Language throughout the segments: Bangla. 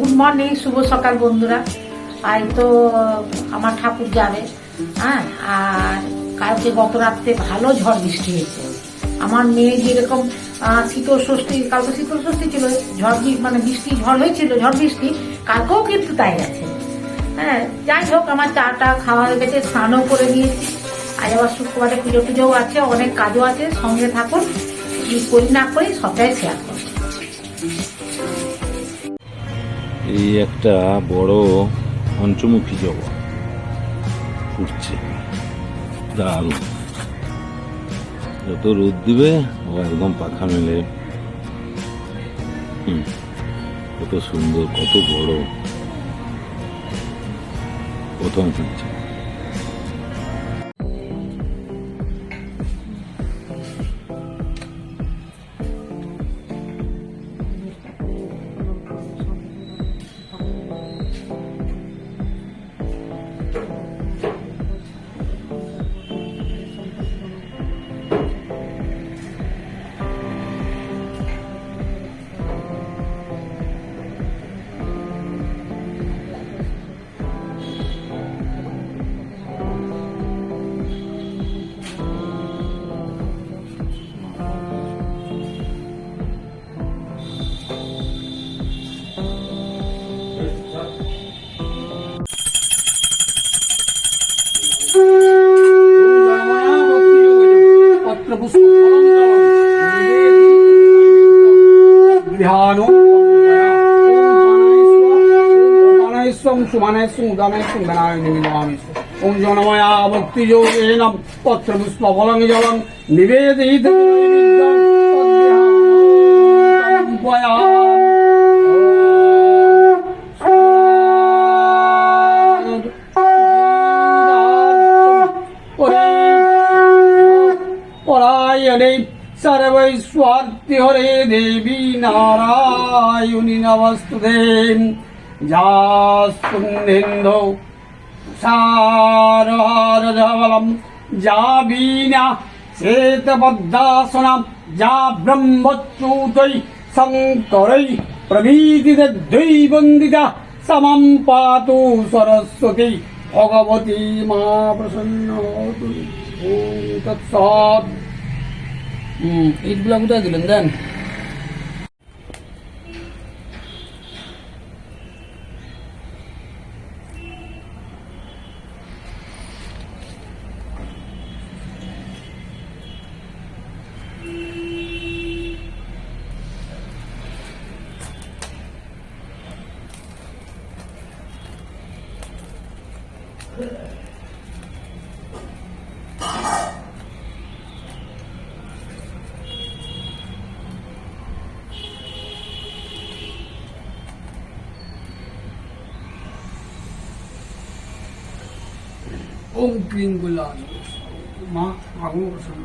গুড মর্নিং, শুভ সকাল বন্ধুরা। আজ তো, আমার ঠাকুর যাবে হ্যাঁ? আর কালকে গত রাত্রে ভালো ঝড় বৃষ্টি হয়েছে। আমার মেয়ে যেরকম শীতল ষষ্ঠী কালকে শীতল ষষ্ঠী ছিল, ঝড় মানে বৃষ্টি, ঝড় হয়েছিল, ঝড় বৃষ্টি, কালকেও কিন্তু তাই আছে। হ্যাঁ যাই হোক, আমার চাটা খাওয়া হয়ে গেছে, স্নানও করে নিয়েছি। আজ আবার শুক্রবারে পুজো টুজোও আছে, অনেক কাজও আছে, সঙ্গে থাকুন, কি করি না করি, সবটাই শেয়ার এই একটা বড় পঞ্চমুখী জবা ফুটছে। দারুণ। যত রোদ দিবে ও একদম পাখা মেলে। হুম, কত সুন্দর কত বড়। প্রথম ফুটছে। सुमानयस्तु उदानयस्तु गणाय निमिलामिस्तु ओम जनमया भक्ति योगेन पत्र पुष्प फलं जलं निवेदयित परायणे सर्वैस्वार्थि हरे देवी नारायणि नमस्तु যাস্তুন্দিন্ধৌ সারহারধবলম যা বীণা শ্বেতবদ্ধাসনাম যা ব্রহ্মচ্যুতৈ শঙ্কरै প্রভৃতিদ্বৈ বন্দিতা সমম পাতু সরস্বতী ভগবতী মা প্রসন্ন হুম কোথায় দিলেন দেন ওম ক্রিম গুলান মা আগুন প্রসন্ন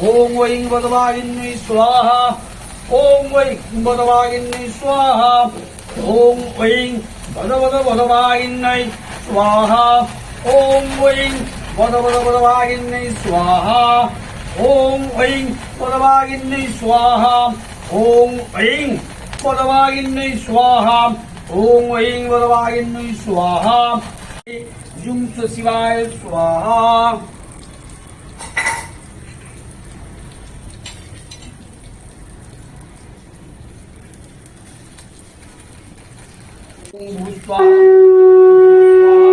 ঐং বদ বদ বদভাগিন্যই স্বাহা ওম ঐং বদভাগিন্যই স্বাহা ওম ঐং বদভাগিন্যই স্বাহা ওম ঐং বদ বদ বদভাগিন্যই স্বাহা ওম ঐং বদ বদ বদভাগিন্যই স্বাহা ওম ঐং বদভাগিন্যই স্বাহা ওম ঐং বদভাগিন্যই স্বাহা 无双。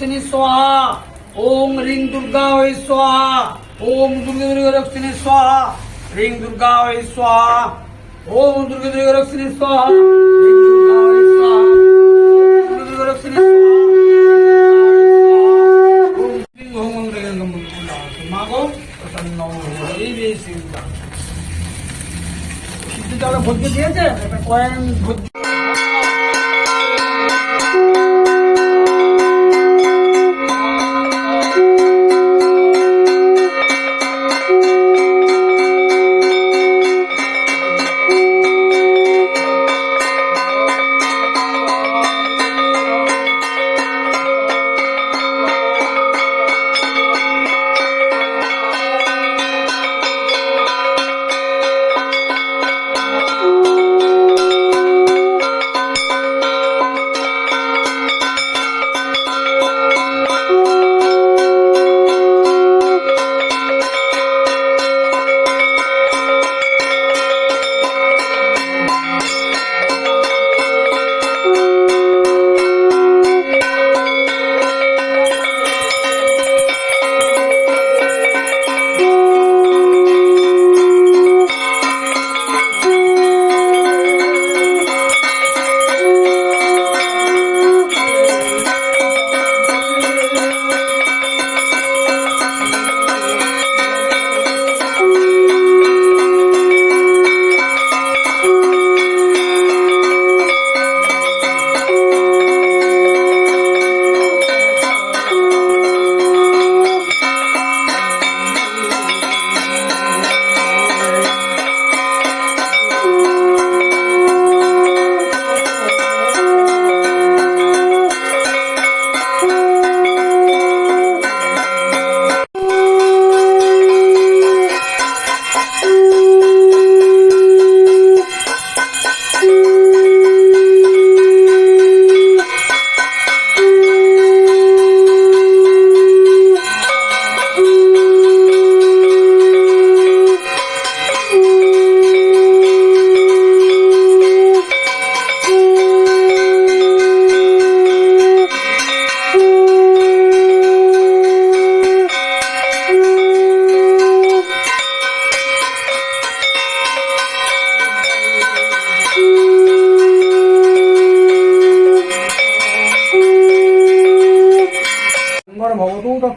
রক্ষিণী, সোহা। ওম রিং দুর্গা ওই সোহা। ওম দুর্গা দুর্গা রক্ষিণী, সোহা। রিং দুর্গা ওই সোহা। ওম দুর্গা দুর্গা রক্ষিণী, সোহা। রিং দুর্গা ওই সোহা। দুর্গা দিয়েছে কয়েন ভর্তি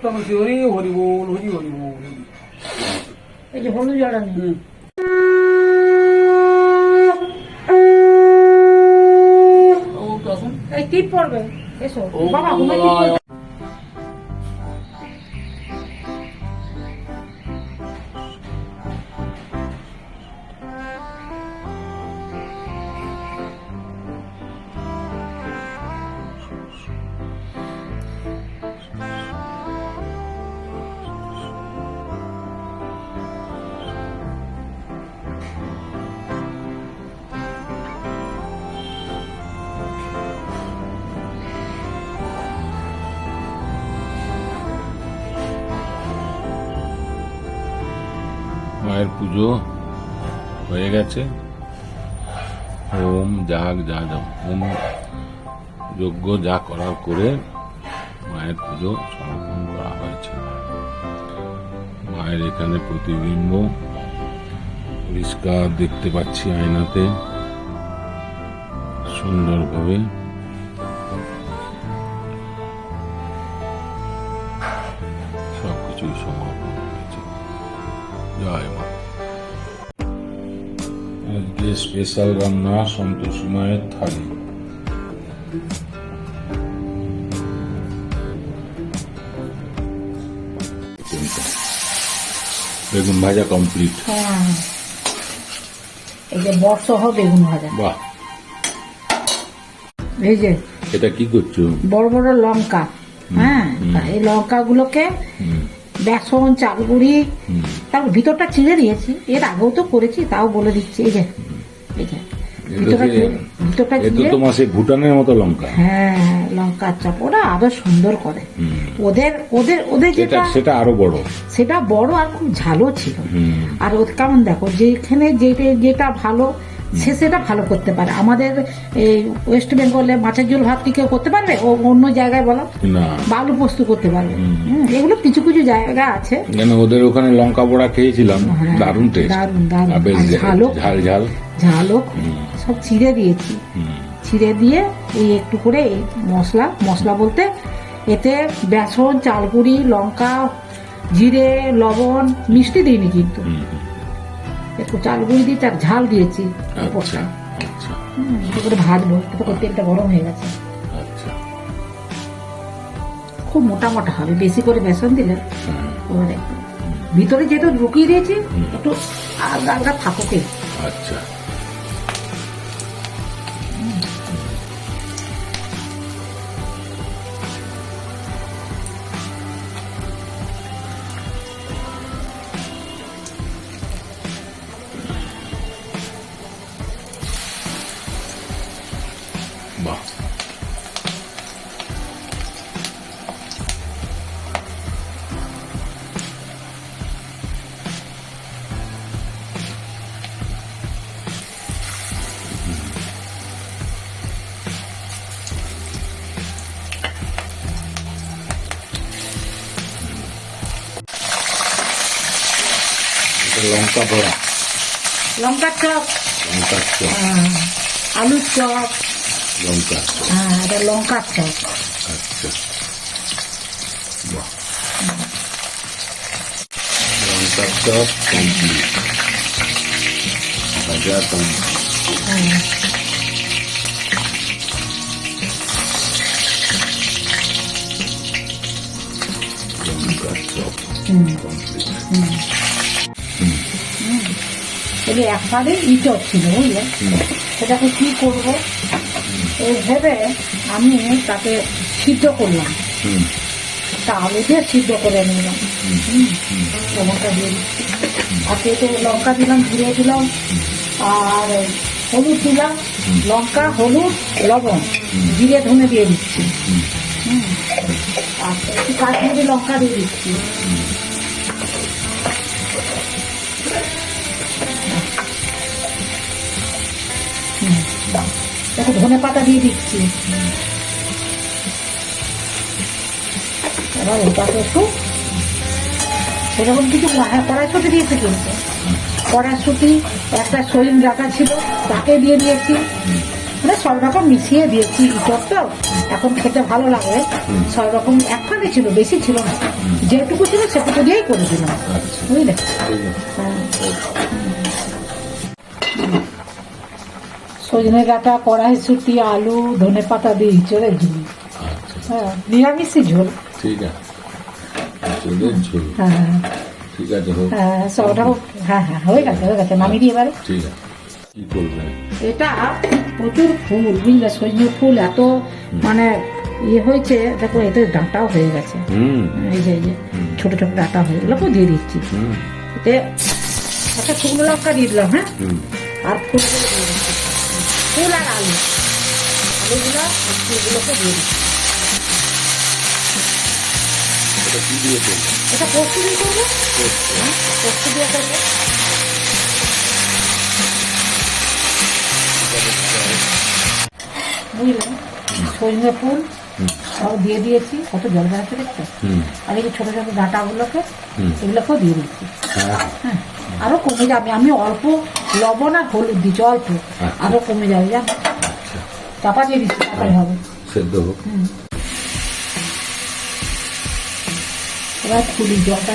ভগবত তত্ত্বমসি হরি হরি বল হরি হরি বল এই যে হলুদ জড়া নেই ও তো টিপ পড়বে এসো বাবা টিপ পুজো হয়ে গেছে। ওম যাগ যা যা ওম যজ্ঞ যা করার করে মায়ের পুজো সমাপন করা হয়েছে। মায়ের এখানে প্রতিবিম্ব পরিষ্কার দেখতে পাচ্ছি আয়নাতে। সুন্দরভাবে স্পেশাল রান্না সন্তোষী মায়ের থালি। বেগুন ভাজা কমপ্লিট হ্যাঁ। এই যে বর্ষহ বেগুন ভাজা। বাহ। এই যে এটা কি করছ? বড় বড় লঙ্কা। হ্যাঁ এই লঙ্কাগুলোকে বেসন চালগুড়ি। তারপর ভিতরটা চিড়ে দিয়েছি। এর আগেও তো করেছি তাও বলে দিচ্ছি। এই যে তো ভুটানের মতো লঙ্কা। হ্যাঁ লঙ্কার চপ ওরা আরও সুন্দর করে। ওদের ওদের ওদের যেটা সেটা আরও বড়। সেটা বড় আর খুব ঝালও ছিল। আর ওর কেমন দেখো যেখানে যেটা যেটা ভালো সে সেটা ভালো করতে পারে। আমাদের এই ওয়েস্ট বেঙ্গলে মাছের ঝোল ভাত কি কেউ করতে পারবে? ও অন্য জায়গায় বলো। বালু পোস্ত করতে পারবে। এগুলো কিছু কিছু জায়গা আছে। কেন ওদের ওখানে লঙ্কা পোড়া খেয়েছিলাম। দারুণ টেস্ট দারুণ, দারুণ। ঝাল ঝাল ঝালও। সব ছিঁড়ে দিয়েছি। ছিঁড়ে দিয়ে এই একটু করে এই মশলা মশলা বলতে এতে বেসন চালগুড়ি লঙ্কা জিরে লবণ মিষ্টি দিইনি কিন্তু। হুম, চাল গুঁড়ি দিয়ে তার ঝাল দিয়েছি আচ্ছা আচ্ছা। করে ভাজবো একটু করে তেলটা গরম হয়ে গেছে। আচ্ছা। খুব মোটা মোটা হবে বেশি করে বেসন দিলে ভিতরে যেহেতু ঢুকিয়ে দিয়েছি একটু আলাদা আলগা থাকুক আচ্ছা। বাহ এটা লঙ্কা পোড়া লঙ্কার চপ লঙ্কার চপ আহ, আলুর চপ লঙ্কা হ্যাঁ এটা লঙ্কার চপ আচ্ছা। বাহ। লঙ্কার চপ কমপ্লিট ভাজা কমপ্লিট এবার একবারে ইচট ছিল বুঝলে? সেটাকে কি করব? এই ভেবে আমি তাকে সিদ্ধ করলাম। তা আলু দিয়ে সিদ্ধ করে নিলাম। লবণটা দিয়ে দিচ্ছি আর তেতে লঙ্কা দিলাম জিরে দিলাম আর হলুদ দিলাম লঙ্কা হলুদ লবণ জিরে ধনে দিয়ে দিচ্ছি। হুম। আর একটু কাশ্মীরি লঙ্কা দিয়ে দিচ্ছি। একটু ধনে পাতা দিয়ে দিচ্ছি। এবার ওটাকে একটু সেরকম কিছু হ্যাঁ কড়াইশুটি দিয়েছি কিন্তু। কড়াইশুটি একটা সরিন ডাটা ছিল তাকে দিয়ে দিয়েছি। মানে সব রকম মিশিয়ে দিয়েছি ইটক তো এখন খেতে ভালো লাগে সব রকম একখানে ছিল বেশি ছিল না। যেটুকু ছিল সেটুকু দিয়েই করেছিলাম বুঝলে? হ্যাঁ। সজনে ডাঁটা কড়াইশুটি আলু ধনে পাতা দিয়ে ইঁচড়ের ঝুল। আচ্ছা। হ্যাঁ নিরামিষই ঝোল। ঠিক আছে। চুলের ঝোল। হ্যাঁ ঠিক আছে হোক। হ্যাঁ সবটাও হ্যাঁ হ্যাঁ হয়ে গেছে হয়ে গেছে। নামিয়ে দিয়ে এবারে। ঠিক আছে। কি এটা প্রচুর ফুল বুঝলে? সজনে ফুল এত মানে ইয়ে হয়েছে দেখো এতে ডাঁটাও হয়ে গেছে। হুম। এই যে এই যে ছোট ছোট ডাঁটা হয়ে এগুলোকেও দিয়ে দিচ্ছি। এতে একটা শুকনো লঙ্কা দিয়ে দিলাম হ্যাঁ? আর ফুলগুলো দিয়ে দিচ্ছি। ফুল আর আলু। আলুগুলো ফুলগুলোকে দিয়ে দিচ্ছি। এটা কি দিয়ে করবে? এটা পোস্ত দিয়ে করব? হ্যাঁ পোস্ত দিয়ে করব। বুঝলেন সজনে ফুল সব দিয়ে দিয়েছি কত জল বেড়াতে দেখছ? আর এই ছোটো ছোটো ডাঁটাগুলোকে এগুলোকেও দিয়ে দিচ্ছি। হ্যাঁ। হ্যাঁ। আরও কমে যাবে। আমি অল্প লবণ আর হলুদ দিচ্ছি অল্প। আরও কমে যাবে জান? আচ্ছা। চাপা দিয়ে দিচ্ছি চাপাই হবে। সেদ্ধ হোক। এবার খুলি জলটা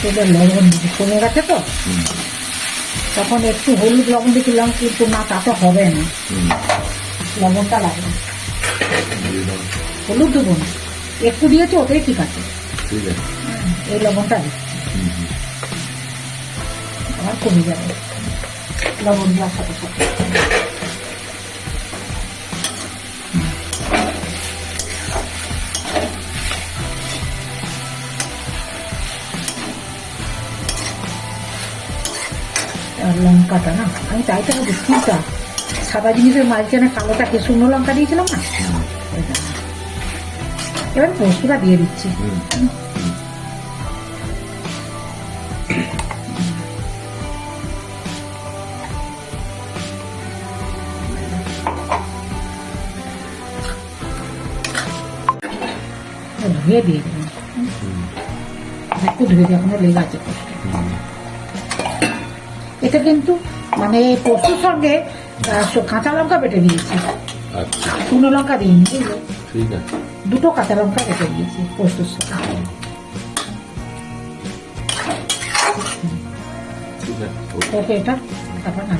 সেটা লবণ কমে গেছে তো? তখন একটু হলুদ লবণ দিয়েছিলাম কিন্তু না তাতে হবে না। লবণটা লাগবে হলুদ দেবো না একটু দিয়েছি ওটাই ঠিক আছে। এই লবণটা দিচ্ছি। আবার কমে যাবে। লবণ দেওয়ার সাথে সাথে। লঙ্কাটা না আমি যে ফুলটা সাদা জিনিসের মাঝখানে কালোটাকে শুকনো লঙ্কা দিয়েছিলাম না। এবার পোস্তটা দিয়ে দিচ্ছি। ধুয়ে দিয়ে দিলাম। একটু ধুয়ে দিয়ে এখনও লেগে আছে। এটা কিন্তু মানে পশুর সঙ্গে কাঁচা লঙ্কা বেটে দিয়েছি। আচ্ছা। শুকনো লঙ্কা দিইনি ঠিক আছে। দুটো কাঁচা লঙ্কা বেটে দিয়েছি পোস্তর সঙ্গে ওকে এটা তারপর না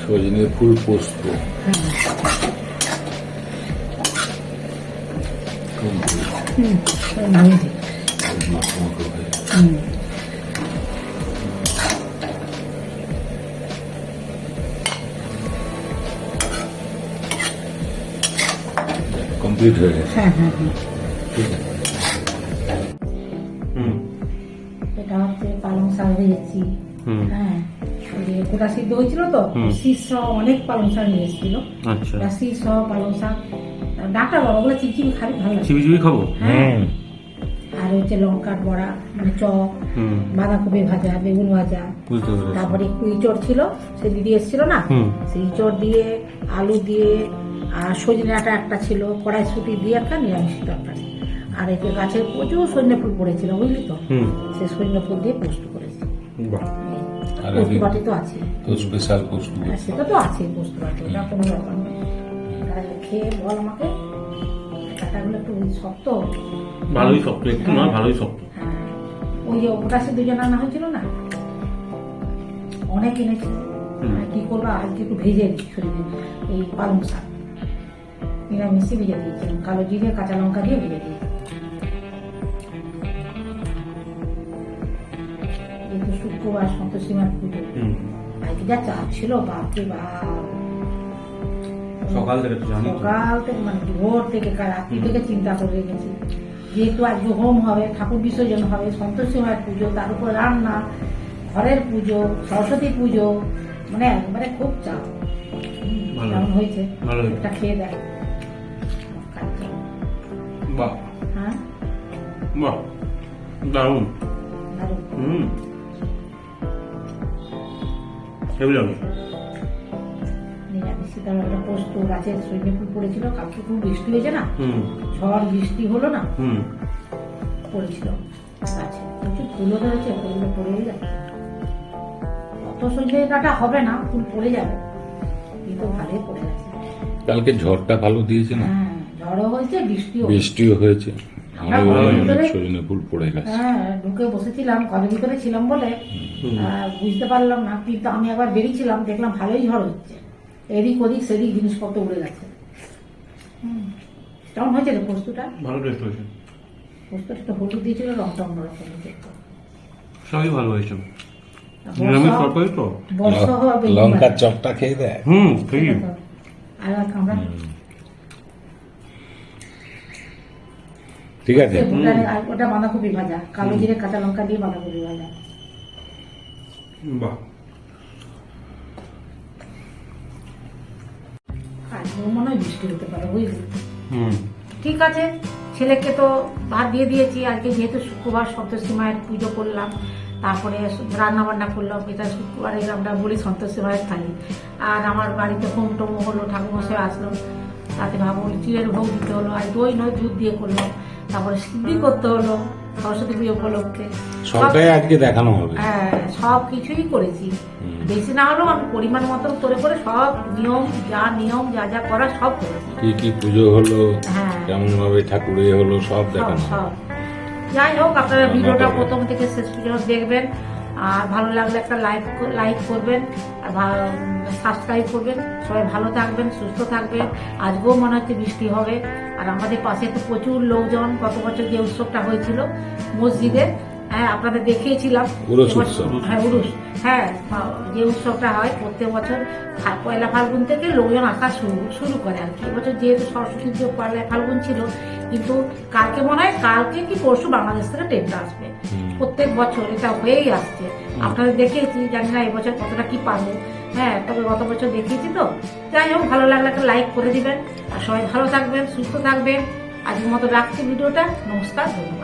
সজনে ফুল পোস্ত। হুম। নামিয়ে দিই। হুম। কমপ্লিট হয়ে গেছে। হ্যাঁ হ্যাঁ হ্যাঁ। ঠিক আছে। হুম। এটা হচ্ছে পালং শাক ভেজেছি। হ্যাঁ গোটা সিদ্ধ হয়েছিল তো হুম। শীষ সহ অনেক পালং শাক নিয়ে এসেছিল। আচ্ছা। শীষ সহ পালং শাক। বাবা ওগুলো চিপচিপি খাবি ভালো লাগে। খাব? হ্যাঁ। আর হচ্ছে লঙ্কার বড়া মানে চপ বাঁধাকপি ভাজা বেগুন ভাজা। তারপরে একটু ইঁচড় ছিল সে দিদি এসেছিল না? সেই ইঁচড় দিয়ে আলু দিয়ে আর সজনে আটা একটা ছিল কড়াইশুটি দিয়ে একটা নিরামিষ তরকারি। আর এতে গাছের প্রচুর সজনে ফুল পড়েছিল বুঝলি তো? সে সজনে ফুল দিয়ে পোস্ত করেছি। তো আছে। তো স্পেশাল পোস্ত হ্যাঁ, সেটা তো আছে পোস্ত ওটা কোনো ব্যাপার নেই খেয়ে বল আমাকে। কাটাগুলো একটু শক্ত। ভালোই শক্ত একটু না ভালোই শক্ত। হ্যাঁ। ওই যে ওটা সে দুজন রান্না হয়েছিল না? অনেক এনেছিল কি করব? আজকে একটু ভেজে শরীরে। এই পালং শাক। নিরামিষে ভেজে দিয়েছিলাম কালো জিরে কাঁচা লঙ্কা দিয়ে ভেজে দিই যেহেতু শুক্রবার সন্তোষীমার পুজো আজকে যা চাপ ছিল বাপরে বাপ সকাল থেকে সকাল মানে ভোর থেকে রাত্রি থেকে চিন্তা করে রেখেছি যেহেতু আজকে হোম হবে ঠাকুর বিসর্জন হবে সন্তোষী মায়ের পুজো তার উপর রান্না ঘরের পুজো সরস্বতী পুজো মানে একবারে খুব চাপ। কেমন হয়েছে। একটা খেয়ে দেখ খাচ্ছি। বাহ হ্যাঁ বাহ দারুণ দারুণ। হুম হেবি লাগে নিরামিষ তার একটা পোস্ত গাছের পড়েছিল কালকে খুব বৃষ্টি হয়েছে না? ঝড় বৃষ্টি হলো না? হুম। পড়েছিল গাছে। প্রচুর ফুলও ধরেছে ফুলগুলো পড়েই যাচ্ছে অত কাটা হবে না ফুল পড়ে যাবে। কিন্তু ভালোই পড়ে গেছে কালকে ঝড়টা ভালো দিয়েছে না? হ্যাঁ ঝড়ও হয়েছে বৃষ্টিও বৃষ্টিও হয়েছে। ফুল পড়ে গেছে। হ্যাঁ ঢুকে বসেছিলাম ঘরের ভিতরে ছিলাম বলে। বুঝতে পারলাম না কিন্তু আমি একবার বেরিয়েছিলাম দেখলাম ভালোই ঝড় হচ্ছে। এদিক ওদিক সেদিক জিনিসপত্র উড়ে গেছে। হুম। কেমন হয়েছে রে পোস্তটা? ভালো টেস্ট হয়েছে। পোস্তটা একটু হলুদ দিয়েছিল রংটা অন্যরকম সবই ভালো হয়েছে। বর্ষা- নিরামিষ তরকারি তো। হবে লঙ্কার চপটা খেয়ে দেয়। হুম ঠিকই আর ঠিক আছে? ওটা বাঁধাকপি ভাজা কালো জিরে কাঁচা লঙ্কা দিয়ে বাঁধাকপি ভাজা। বাহ। মনে হয় বৃষ্টি হতে পারে বুঝলি? ঠিক আছে ছেলেকে তো ভাত দিয়ে দিয়েছি আজকে যেহেতু শুক্রবার সন্তোষী মায়ের পুজো করলাম তারপরে রান্না বান্না করলাম এটা শুক্রবারে আমরা বলি সন্তোষী মায়ের থালি আর আমার বাড়িতে হোম টোম হলো ঠাকুরমশাই আসলো তাতে ভাবো চিড়ের ভোগ দিতে হলো আর দই নয় দুধ দিয়ে করলাম। তারপরে সিদ্ধি করতে হলো সরস্বতী পুজো উপলক্ষে। সবটাই আজকে দেখানো হবে। হ্যাঁ সব কিছুই করেছি। বেশি না হলেও আমি পরিমাণ মতো করে করে সব নিয়ম যা নিয়ম যা যা করা সব করেছি। কি কি পুজো হলো হ্যাঁ। কেমন ভাবে ঠাকুরে হলো সব সব দেখানো সব। যাই হোক আপনারা ভিডিওটা প্রথম থেকে শেষ পর্যন্ত দেখবেন। আর ভালো লাগলে একটা লাইক লাইক করবেন আর সাবস্ক্রাইব করবেন। সবাই ভালো থাকবেন সুস্থ থাকবেন। আজকেও মনে হচ্ছে বৃষ্টি হবে। আর আমাদের পাশে তো প্রচুর লোকজন গত বছর যে উৎসবটা হয়েছিল মসজিদে হ্যাঁ আপনাদের দেখিয়েছিলাম। হ্যাঁ উরুস হ্যাঁ যে উৎসবটা হয় প্রত্যেক বছর পয়লা ফাল্গুন থেকে লোকজন আসা শুরু শুরু করে আর কি। এবছর যেহেতু সরস্বতী পয়লা ফাল্গুন ছিল কিন্তু কালকে মনে হয় কালকে কি পরশু বাংলাদেশ থেকে ট্রেনটা আসবে। প্রত্যেক বছর এটা হয়েই আসছে। আপনাদের দেখেছি জানি না এবছর কতটা কি পাবো। হ্যাঁ তবে গত বছর দেখিয়েছি তো। যাই হোক ভালো লাগলে একটা লাইক করে দিবেন। আর সবাই ভালো থাকবেন সুস্থ থাকবেন। আজকের মতো রাখছি ভিডিওটা। নমস্কার ধন্যবাদ।